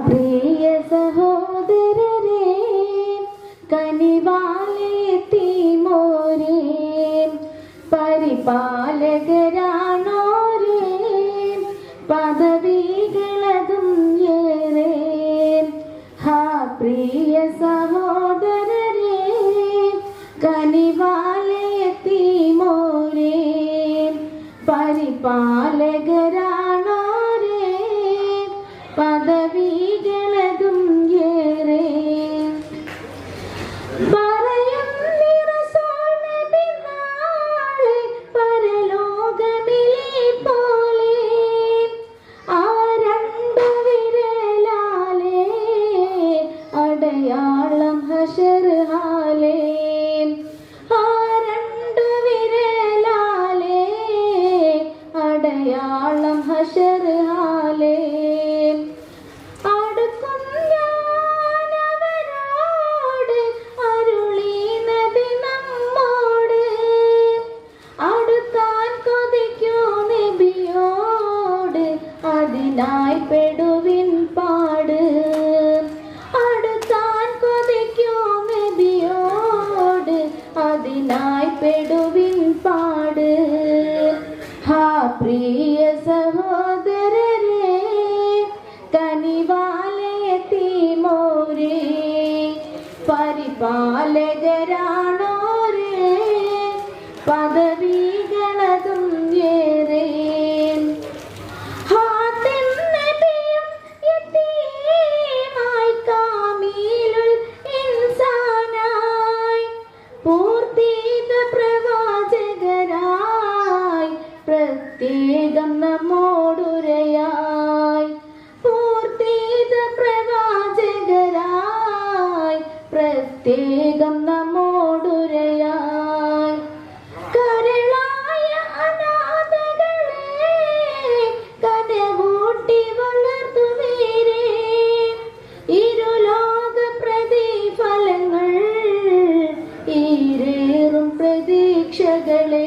പ്രിയ സഹോദരരെ കനിവാലെത്തി മോരേ പരിപാലകരാണോരേ പദവികളതും ഏറെ. ഹാ പ്രിയ സഹോദരരെ കനിവാലെത്തി മോരേ പരിപാലകരാണോരേ കൊതിക്കൂ നബിയോട് അതിനായി പെടുവിൻ പാട്. നബിയോട് അതിനായി പെടുവിൻ പാട്. ഹാ പ്രിയ സഹോദരരെ കനിവാലയത്തി മോരേ പ്രത്യേകം നമ്മോടുരയായി പൂർത്തീത പ്രവാചകരായി പ്രത്യേകം നമ്മോടുരയായി. കരളായ അനാഥകളെ കനവൂട്ടി വളർത്തുവീരേ ഇരുലോക പ്രതിഫലങ്ങൾ ഈരേറും പ്രതീക്ഷകളെ.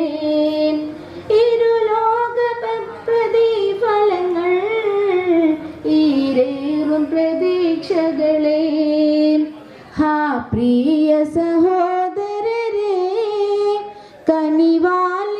प्रिय सहोदर रे कनिवाल